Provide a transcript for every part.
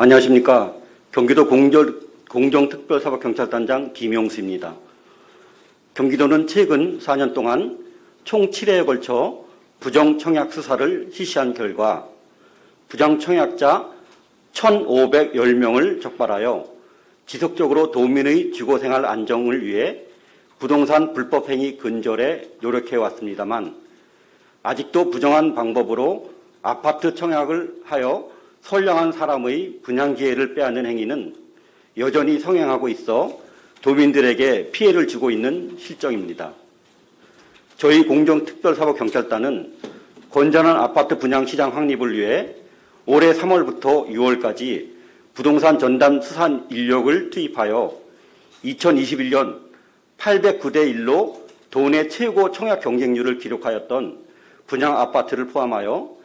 안녕하십니까. 경기도 공절, 공정특별사법경찰단장 김용수입니다. 경기도는 최근 4년 동안 총 7회에 걸쳐 부정청약 수사를 실시한 결과 부정청약자 1,510명을 적발하여 지속적으로 도민의 주거생활 안정을 위해 부동산 불법행위 근절에 노력해 왔습니다만 아직도 부정한 방법으로 아파트 청약을 하여 선량한 사람의 분양 기회를 빼앗는 행위는 여전히 성행하고 있어 도민들에게 피해를 주고 있는 실정입니다. 저희 공정특별사법경찰단은 건전한 아파트 분양 시장 확립을 위해 올해 3월부터 6월까지 부동산 전담 수산 인력을 투입하여 2021년 809대 1로 도내 최고 청약 경쟁률을 기록하였던 분양 아파트를 포함하여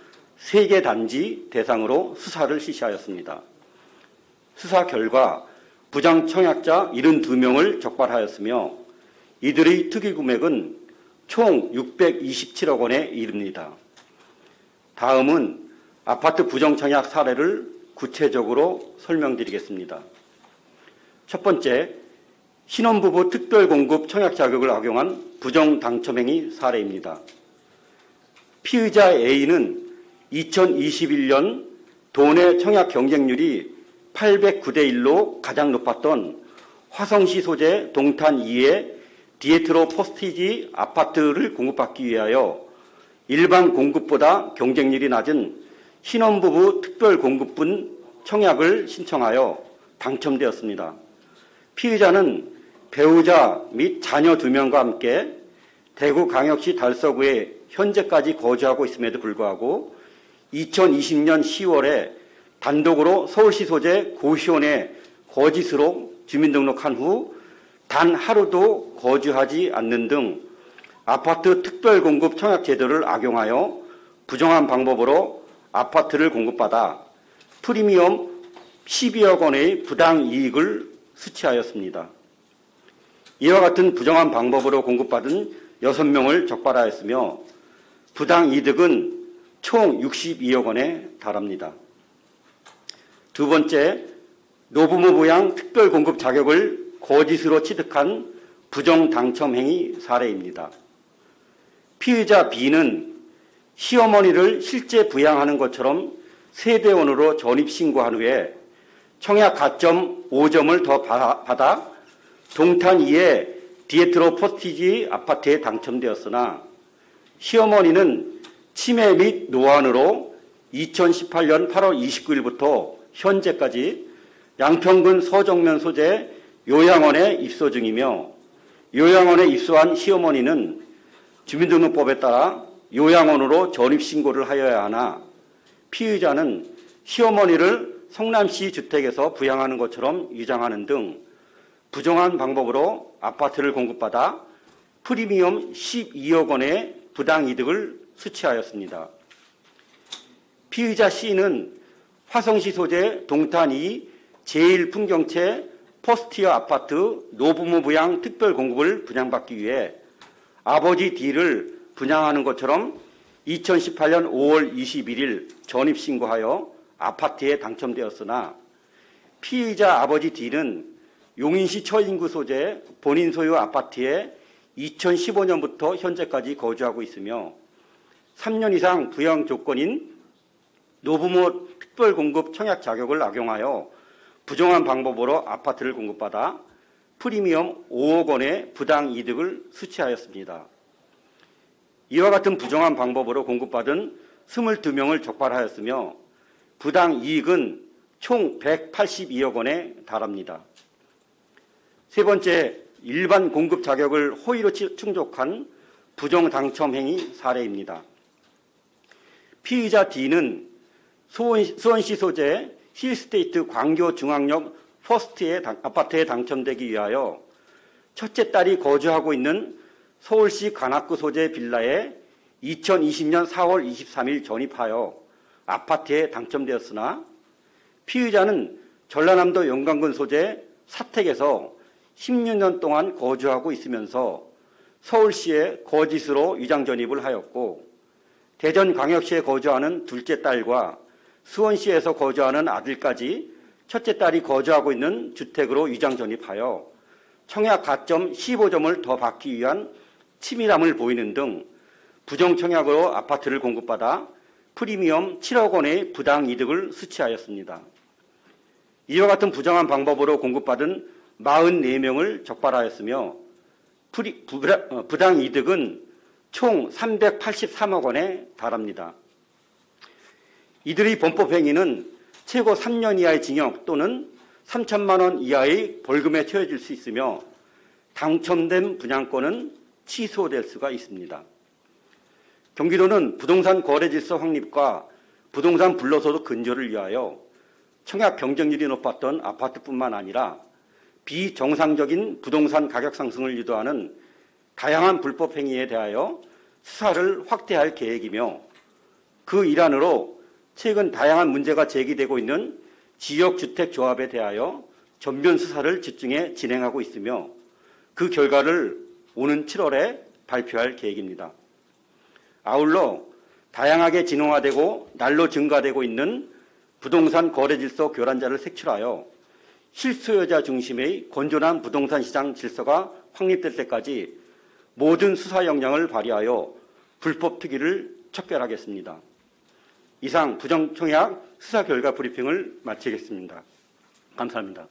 3개 단지 대상으로 수사를 실시하였습니다. 수사 결과 부장 청약자 72명을 적발하였으며 이들의 특이 금액은 총 627억 원에 이릅니다. 다음은 아파트 부정 청약 사례를 구체적으로 설명드리겠습니다. 첫 번째, 신혼부부 특별공급 청약 자격을 악용한 부정 당첨행위 사례입니다. 피의자 A는 2021년 도내 청약 경쟁률이 809대 1로 가장 높았던 화성시 소재 동탄 2의 디에트로 포스티지 아파트를 공급받기 위하여 일반 공급보다 경쟁률이 낮은 신혼부부 특별 공급분 청약을 신청하여 당첨되었습니다. 피의자는 배우자 및 자녀 두 명과 함께 대구광역시 달서구에 현재까지 거주하고 있음에도 불구하고 2020년 10월에 단독으로 서울시 소재 고시원에 거짓으로 주민등록한 후 단 하루도 거주하지 않는 등 아파트 특별 공급 청약 제도를 악용하여 부정한 방법으로 아파트를 공급받아 프리미엄 12억 원의 부당 이익을 수취하였습니다. 이와 같은 부정한 방법으로 공급받은 6명을 적발하였으며 부당 이득은 총 62억 원에 달합니다. 두 번째, 노부모 부양 특별 공급 자격을 거짓으로 취득한 부정 당첨 행위 사례입니다. 피의자 B는 시어머니를 실제 부양하는 것처럼 세대원으로 전입 신고한 후에 청약 가점 5점을 더 받아 동탄 2의 디에트로 포스티지 아파트에 당첨되었으나 시어머니는 치매 및 노안으로 2018년 8월 29일부터 현재까지 양평군 서정면 소재 요양원에 입소 중이며 요양원에 입소한 시어머니는 주민등록법에 따라 요양원으로 전입신고를 하여야 하나 피의자는 시어머니를 성남시 주택에서 부양하는 것처럼 위장하는 등 부정한 방법으로 아파트를 공급받아 프리미엄 12억 원의 부당 이득을 수취하였습니다. 피의자 C는 화성시 소재 동탄 2 제1풍경채 포스티어 아파트 노부모 부양 특별 공급을 분양받기 위해 아버지 D를 분양하는 것처럼 2018년 5월 21일 전입 신고하여 아파트에 당첨되었으나 피의자 아버지 D는 용인시 처인구 소재 본인 소유 아파트에 2015년부터 현재까지 거주하고 있으며 3년 이상 부양 조건인 노부모 특별공급 청약 자격을 악용하여 부정한 방법으로 아파트를 공급받아 프리미엄 5억 원의 부당 이득을 수취하였습니다. 이와 같은 부정한 방법으로 공급받은 22명을 적발하였으며 부당 이익은 총 182억 원에 달합니다. 세 번째, 일반 공급 자격을 호의로 충족한 부정 당첨 행위 사례입니다. 피의자 D는 수원시 소재 힐스테이트 광교 중앙역 퍼스트의 아파트에 당첨되기 위하여 첫째 딸이 거주하고 있는 서울시 관악구 소재 빌라에 2020년 4월 23일 전입하여 아파트에 당첨되었으나 피의자는 전라남도 영광군 소재 사택에서 16년 동안 거주하고 있으면서 서울시에 거짓으로 위장 전입을 하였고 대전광역시에 거주하는 둘째 딸과 수원시에서 거주하는 아들까지 첫째 딸이 거주하고 있는 주택으로 위장 전입하여 청약 가점 15점을 더 받기 위한 치밀함을 보이는 등 부정 청약으로 아파트를 공급받아 프리미엄 7억 원의 부당 이득을 수취하였습니다. 이와 같은 부정한 방법으로 공급받은 44명을 적발하였으며 어, 부당 이득은 총 383억 원에 달합니다. 이들의 범법 행위는 최고 3년 이하의 징역 또는 3천만 원 이하의 벌금에 처해질 수 있으며 당첨된 분양권은 취소될 수가 있습니다. 경기도는 부동산 거래 질서 확립과 부동산 불로소득 근절을 위하여 청약 경쟁률이 높았던 아파트뿐만 아니라 비정상적인 부동산 가격 상승을 유도하는 다양한 불법 행위에 대하여 수사를 확대할 계획이며 그 일환으로 최근 다양한 문제가 제기되고 있는 지역주택조합에 대하여 전면 수사를 집중해 진행하고 있으며 그 결과를 오는 7월에 발표할 계획입니다. 아울러 다양하게 진흥화되고 날로 증가되고 있는 부동산 거래 질서 교란자를 색출하여 실수요자 중심의 건전한 부동산 시장 질서가 확립될 때까지 모든 수사 역량을 발휘하여 불법 투기를 척결하겠습니다. 이상 부정청약 수사 결과 브리핑을 마치겠습니다. 감사합니다.